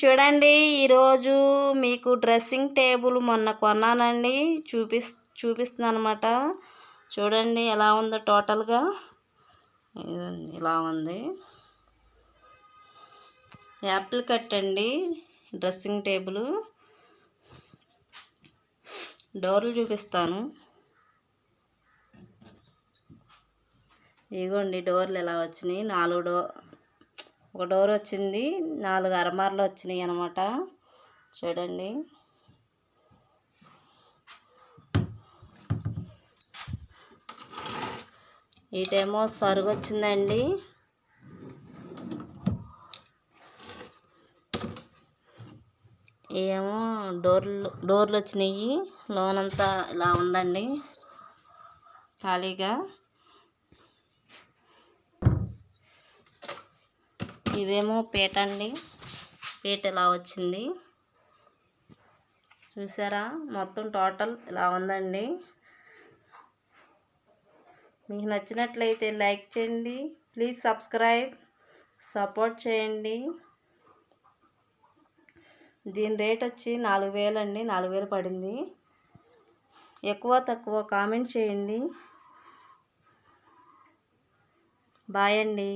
చూడండి ఈరోజు మీకు డ్రెస్సింగ్ టేబుల్ మొన్న కొన్నానండి. చూపిస్ చూపిస్తున్నాను అనమాట చూడండి ఎలా ఉందో టోటల్గా? ఇలా ఉంది. యాపిల్ కట్ అండి డ్రెస్సింగ్ టేబుల్. డోర్లు చూపిస్తాను. ఇదిగోండి డోర్లు ఎలా వచ్చినాయి? నాలుగు డో ఒక డోర్ వచ్చింది నాలుగు అరమార్లు వచ్చినాయి అనమాట చూడండి. ఇటేమో సరుగు వచ్చిందండి. ఏమో డోర్లు డోర్లు వచ్చినాయి. లోనంతా ఇలా ఉందండి. ఖాళీగా. ఇదేమో పీట అండి. పీట ఇలా వచ్చింది? చూసారా? మొత్తం టోటల్ ఇలా ఉందండి. మీకు నచ్చినట్లయితే లైక్ చేయండి. ప్లీజ్ సబ్స్క్రైబ్ సపోర్ట్ చేయండి. దీని రేట్ వచ్చి నాలుగు వేలు అండి. నాలుగు వేలు పడింది. ఎక్కువ తక్కువ కామెంట్ చేయండి. బాయ్ అండి.